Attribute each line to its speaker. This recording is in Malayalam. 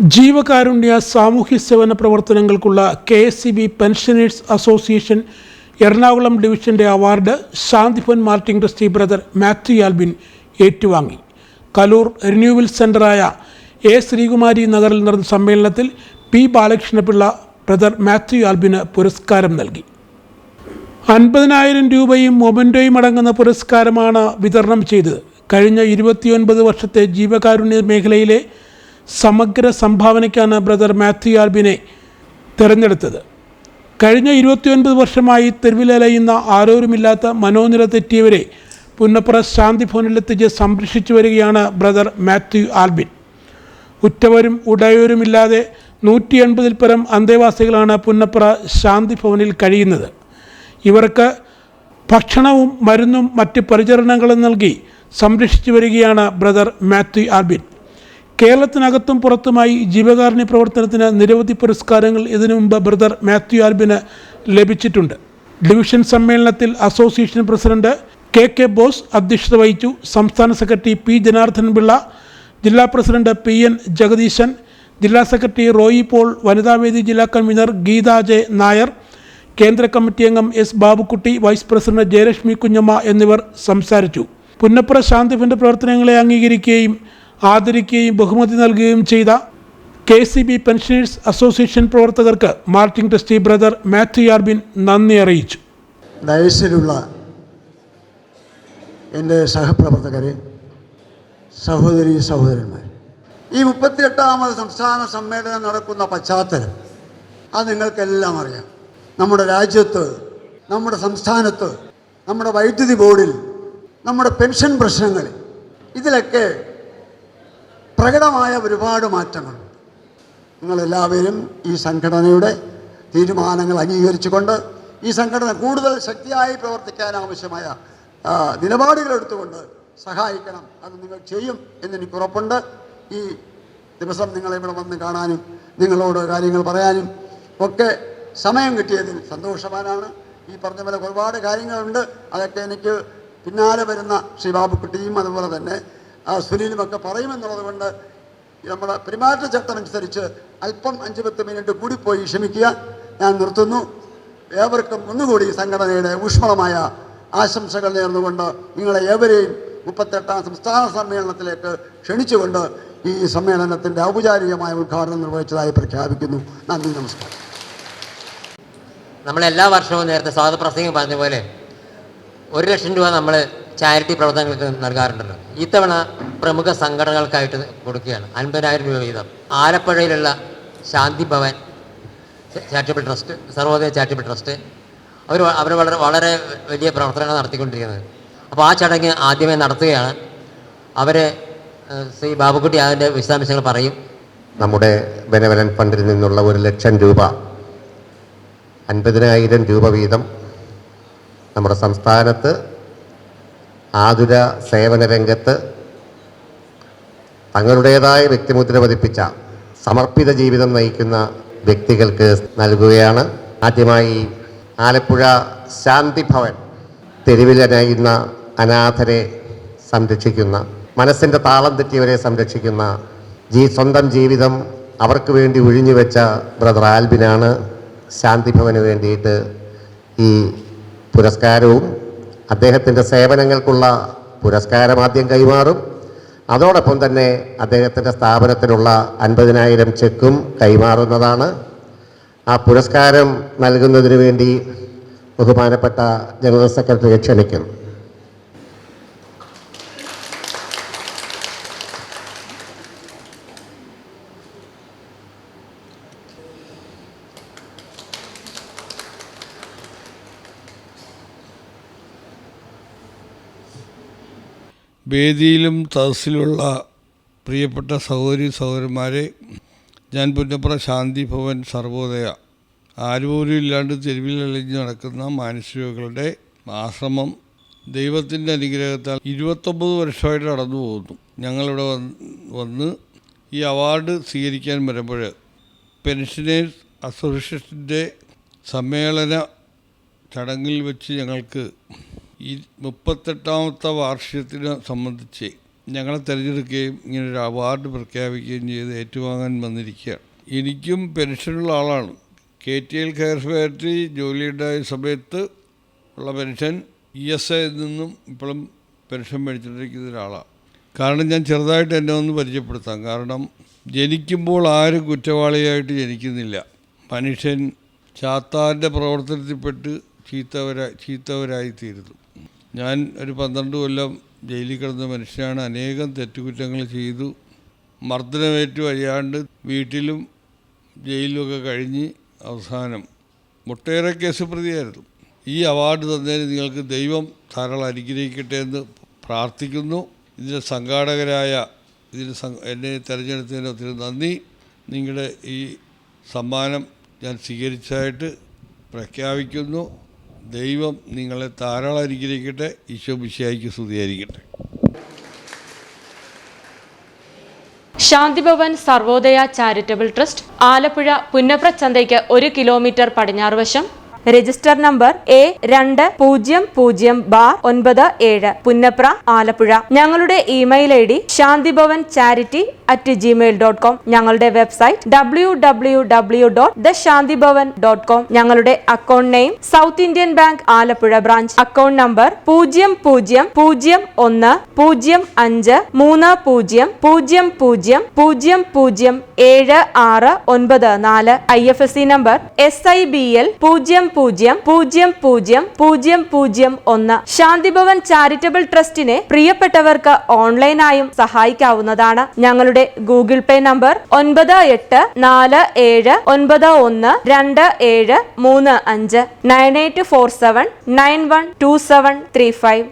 Speaker 1: ജീവകാരുണ്യ സാമൂഹ്യ സേവന പ്രവർത്തനങ്ങൾക്കുള്ള K S C B pensioners association Ernakulam ഡിവിഷന്റെ award ശാന്തിഫൻ Martin Christy brother Mathew Albin ഏറ്റുവാങ്ങി. കലൂർ റിന്യൂവൽ സെന്ററായ എ ശ്രീകുമാരി നഗറിൽ നടന്ന സമ്മേളനത്തിൽ പി ബാലകൃഷ്ണപിള്ള ബ്രദർ മാത്യു ആൽബിന് പുരസ്കാരം നൽകി. അൻപതിനായിരം രൂപയും മൊമെന്റോയും അടങ്ങുന്ന പുരസ്കാരമാണ് വിതരണം ചെയ്തത്. കഴിഞ്ഞ ഇരുപത്തിയൊൻപത് വർഷത്തെ ജീവകാരുണ്യ മേഖലയിലെ സമഗ്ര സംഭാവനയ്ക്കാണ് ബ്രദർ മാത്യു ആൽബിനെ തിരഞ്ഞെടുത്തത്. കഴിഞ്ഞ ഇരുപത്തിയൊൻപത് വർഷമായി തെരുവിലലയുന്ന ആരോരുമില്ലാത്ത മനോനില തെറ്റിയവരെ പുന്നപ്പുറ ശാന്തി ഭവനിലെത്തിച്ച് സംരക്ഷിച്ചു വരികയാണ് ബ്രദർ മാത്യു ആൽബിൻ. ഉറ്റവരും ഉടയവരുമില്ലാതെ നൂറ്റി എൺപതിൽ പരം അന്തേവാസികളാണ് പുന്നപ്പുറ ശാന്തി ഭവനിൽ കഴിയുന്നത്. ഇവർക്ക് ഭക്ഷണവും മരുന്നും മറ്റ് പരിചരണങ്ങളും നൽകി സംരക്ഷിച്ചു വരികയാണ് ബ്രദർ മാത്യു ആൽബിൻ. കേരളത്തിനകത്തും പുറത്തുമായി ജീവകാരുണ്യ പ്രവർത്തനത്തിന് നിരവധി പുരസ്കാരങ്ങൾ ഇതിനു മുമ്പ് ബ്രദർ മാത്യു ആൽബിന് ലഭിച്ചിട്ടുണ്ട്. ഡിവിഷൻ സമ്മേളനത്തിൽ association president K K Bose അധ്യക്ഷത വഹിച്ചു. സംസ്ഥാന സെക്രട്ടറി പി ജനാർദ്ദൻ പിള്ള ജില്ലാ പ്രസിഡന്റ് പി എൻ ജഗദീശൻ ജില്ലാ സെക്രട്ടറി റോയി പോൾ വനിതാവേദി ജില്ലാ കൺവീനർ ഗീതാ ജെ നായർ കേന്ദ്ര കമ്മിറ്റി അംഗം S Babukutty vice president Jayalakshmi Kunjamma എന്നിവർ സംസാരിച്ചു. പുന്നപ്പുറ ശാന്തിഫിന്റെ പ്രവർത്തനങ്ങളെ അംഗീകരിക്കുകയും ആദരിക്കുകയും ബഹുമതി നൽകുകയും ചെയ്ത K C B pensioners association പ്രവർത്തകർക്ക് മാർട്ടിൻ ടെസ്റ്റി ബ്രദർ മാത്യു ആർബിൻ നന്ദി അറിയിച്ചു.
Speaker 2: ഡയസിലുള്ള എന്റെ സഹപ്രവർത്തകരെ സഹോദരി സഹോദരന്മാർ ഈ മുപ്പത്തിയെട്ടാമത് സംസ്ഥാന സമ്മേളനം നടക്കുന്ന പശ്ചാത്തലം അത് നിങ്ങൾക്കെല്ലാം അറിയാം. നമ്മുടെ രാജ്യത്ത് നമ്മുടെ സംസ്ഥാനത്ത് നമ്മുടെ വൈദ്യുതി ബോർഡിൽ നമ്മുടെ പെൻഷൻ പ്രശ്നങ്ങൾ ഇതിലൊക്കെ പ്രകടമായ ഒരുപാട് മാറ്റങ്ങൾ. നിങ്ങളെല്ലാവരും ഈ സംഘടനയുടെ തീരുമാനങ്ങൾ അംഗീകരിച്ചുകൊണ്ട് ഈ സംഘടന കൂടുതൽ ശക്തിയായി പ്രവർത്തിക്കാൻ ആവശ്യമായ നിലപാടുകൾ എടുത്തുകൊണ്ട് സഹായിക്കണം. അത് നിങ്ങൾ ചെയ്യും എന്നെനിക്ക് ഉറപ്പുണ്ട്. ഈ ദിവസം നിങ്ങളെ ഇവിടെ വന്ന് കാണാനും നിങ്ങളോട് കാര്യങ്ങൾ പറയാനും ഒക്കെ സമയം കിട്ടിയതിൽ സന്തോഷവാനാണ്. ഈ പറഞ്ഞ പോലെ ഒരുപാട് കാര്യങ്ങളുണ്ട്. അതൊക്കെ എനിക്ക് പിന്നാലെ വരുന്ന ശ്രീ ബാബുക്കുട്ടിയും അതുപോലെ തന്നെ ആ സുനിലുമൊക്കെ പറയുമെന്നുള്ളത് കൊണ്ട് നമ്മുടെ പെരുമാറ്റച്ചട്ടം അനുസരിച്ച് അല്പം അഞ്ച് പത്ത് മിനിറ്റ് പോയി ക്ഷമിക്കുക. ഞാൻ നിർത്തുന്നു. ഏവർക്കും ഒന്നുകൂടി സംഘടനയുടെ ഊഷ്മളമായ ആശംസകൾ നേർന്നുകൊണ്ട് നിങ്ങളെ ഏവരെയും മുപ്പത്തെട്ടാം സംസ്ഥാന സമ്മേളനത്തിലേക്ക് ക്ഷണിച്ചുകൊണ്ട് ഈ സമ്മേളനത്തിന്റെ ഔപചാരികമായ ഉദ്ഘാടനം നിർവഹിച്ചതായി പ്രഖ്യാപിക്കുന്നു. നന്ദി നമസ്കാരം.
Speaker 3: നമ്മൾ എല്ലാ വർഷവും നേരത്തെ സ്വാതപ്രസംഗം പറഞ്ഞ പോലെ ഒരു ലക്ഷം രൂപ നമ്മൾ ചാരിറ്റി പ്രവർത്തനങ്ങൾക്ക് നൽകാറുണ്ടല്ലോ ഇത്തവണ പ്രമുഖ സംഘടനകൾക്കായിട്ട് കൊടുക്കുകയാണ്. അൻപതിനായിരം രൂപ വീതം. ആലപ്പുഴയിലുള്ള Shanti Bhavan charitable trust Sarvodaya charitable trust. അവർ അവർ വളരെ വളരെ വലിയ പ്രവർത്തനങ്ങൾ നടത്തിക്കൊണ്ടിരിക്കുന്നത്. അപ്പോൾ ആ ചടങ്ങ് ആദ്യമേ നടത്തുകയാണ്. അവർ ശ്രീ ബാബുക്കുട്ടി അതിന്റെ വിശദാംശങ്ങൾ പറയും.
Speaker 4: നമ്മുടെ ബെനവലൻ ഫണ്ടിൽ നിന്നുള്ള ഒരു ലക്ഷം രൂപ അൻപതിനായിരം രൂപ വീതം നമ്മുടെ സംസ്ഥാനത്ത് ആതുര സേവന രംഗത്ത് തങ്ങളുടേതായ വ്യക്തിമുദ്ര പതിപ്പിച്ച സമർപ്പിത ജീവിതം നയിക്കുന്ന വ്യക്തികൾക്ക് നൽകുകയാണ്. ആദ്യമായി ആലപ്പുഴ ശാന്തി ഭവൻ തെരുവിലനയുന്ന അനാഥരെ സംരക്ഷിക്കുന്ന മനസ്സിന്റെ താളം തെറ്റിയവരെ സംരക്ഷിക്കുന്ന ജീ സ്വന്തം ജീവിതം അവർക്ക് വേണ്ടി ഒഴിഞ്ഞു വെച്ച ബ്രദർ ആൽബിനാണ് ശാന്തി ഭവന് വേണ്ടിയിട്ട് ഈ പുരസ്കാരവും അദ്ദേഹത്തിന്റെ സേവനങ്ങൾക്കുള്ള പുരസ്കാരം ആദ്യം കൈമാറും. അതോടൊപ്പം തന്നെ അദ്ദേഹത്തിന്റെ സ്ഥാപനത്തിനുള്ള അൻപതിനായിരം ചെക്കും കൈമാറുന്നതാണ്. ആ പുരസ്കാരം നൽകുന്നതിന് വേണ്ടി ബഹുമാനപ്പെട്ട ജനറൽ സെക്രട്ടറിയെ ക്ഷണിക്കുന്നു.
Speaker 5: വേദിയിലും തഹസിലുള്ള പ്രിയപ്പെട്ട സഹോദരി സഹോദരന്മാരെ ഞാൻ പുന്നപ്ര ശാന്തി ഭവൻ സർവോദയ. ആരുപോലും ഇല്ലാണ്ട് തെരുവിൽ അലഞ്ഞ് നടക്കുന്ന മാനസികകളുടെ ആശ്രമം ദൈവത്തിന്റെ അനുഗ്രഹത്താൽ ഇരുപത്തൊമ്പത് വർഷമായിട്ട് നടന്നു പോകുന്നു. ഞങ്ങളിവിടെ വന്ന് ഈ അവാർഡ് സ്വീകരിക്കാൻ വരുമ്പോൾ പെൻഷനേഴ്സ് അസോസിയേഷന്റെ സമ്മേളന ചടങ്ങിൽ വെച്ച് ഞങ്ങൾക്ക് ഈ മുപ്പത്തെട്ടാമത്തെ വാർഷികത്തിനെ സംബന്ധിച്ച് ഞങ്ങളെ തിരഞ്ഞെടുക്കുകയും ഇങ്ങനൊരു അവാർഡ് പ്രഖ്യാപിക്കുകയും ചെയ്ത് ഏറ്റുവാങ്ങാൻ വന്നിരിക്കുകയാണ്. എനിക്കും പെൻഷനുള്ള ആളാണ്. K T L care factory ജോലിയുണ്ടായ സമയത്ത് ഉള്ള പെൻഷൻ ഇ എസ് ഐയിൽ നിന്നും ഇപ്പോഴും പെൻഷൻ മേടിച്ചുകൊണ്ടിരിക്കുന്ന ഒരാളാണ്. കാരണം ഞാൻ ചെറുതായിട്ട് എന്നെ ഒന്ന് പരിചയപ്പെടുത്താം. കാരണം ജനിക്കുമ്പോൾ ആരും കുറ്റവാളിയായിട്ട് ജനിക്കുന്നില്ല. മനുഷ്യൻ ചാത്താന്റെ പ്രവർത്തനത്തിൽപ്പെട്ട് ചീത്തവരാ ചീത്തവരായിത്തീരുന്നു. ഞാൻ ഒരു പന്ത്രണ്ട് കൊല്ലം ജയിലിൽ കിടന്ന മനുഷ്യനാണ്. അനേകം തെറ്റുകുറ്റങ്ങൾ ചെയ്തു. മർദ്ദനമേറ്റു കഴിയാണ്ട് വീട്ടിലും ജയിലിലുമൊക്കെ കഴിഞ്ഞ് അവസാനം ഒട്ടേറെ കേസ് പ്രതിയായിരുന്നു ഈ അവാർഡ് തന്നതിന് നിങ്ങൾക്ക് ദൈവം ധാരാളം അനുഗ്രഹിക്കട്ടെ എന്ന് പ്രാർത്ഥിക്കുന്നു. ഇതിന്റെ സംഘാടകരായ ഇതിന് എന്നെ തിരഞ്ഞെടുത്തതിന് ഒത്തിരി നന്ദി. നിങ്ങളുടെ ഈ സമ്മാനം ഞാൻ സ്വീകരിച്ചതായിട്ട് പ്രഖ്യാപിക്കുന്നു. ദൈവം നിങ്ങളെ ധാരാളം അനുഗ്രഹിക്കട്ടെ ഈശോ മിശിയായിക്ക് സ്തുതിയായിരിക്കട്ടെ.
Speaker 6: ശാന്തിഭവൻ സർവോദയ ചാരിറ്റബിൾ ട്രസ്റ്റ് ആലപ്പുഴ പുന്നപ്ര ചന്തയ്ക്ക് ഒരു കിലോമീറ്റർ പടിഞ്ഞാറ് വശം രജിസ്റ്റർ നമ്പർ എ രണ്ട് പൂജ്യം പൂജ്യം ബാർ ഒൻപത് ഏഴ് പുന്നപ്ര ആലപ്പുഴ. ഞങ്ങളുടെ email I D Shanti Bhavan charity at Gmail dot com ഞങ്ങളുടെ website W W W dot the Shanti Bhavan dot com ഞങ്ങളുടെ account name South Indian Bank Alappuzha branch. Account number പൂജ്യം പൂജ്യം പൂജ്യം ഒന്ന് പൂജ്യം അഞ്ച് മൂന്ന് പൂജ്യം പൂജ്യം പൂജ്യം പൂജ്യം പൂജ്യം ഏഴ് ആറ് ഒൻപത് നാല്. I F S C number S I B L പൂജ്യം പൂജ്യം പൂജ്യം പൂജ്യം പൂജ്യം പൂജ്യം ഒന്ന് ശാന്തിഭവൻ ചാരിറ്റബിൾ ട്രസ്റ്റിനെ പ്രിയപ്പെട്ടവർക്ക് ഓൺലൈനായും സഹായിക്കാവുന്നതാണ്. ഞങ്ങളുടെ ഗൂഗിൾ പേ നമ്പർ ഒൻപത് എട്ട് നാല് ഏഴ് ഒൻപത് ഒന്ന് രണ്ട് ഏഴ് മൂന്ന് അഞ്ച്. Nine eight four seven nine one two seven three five.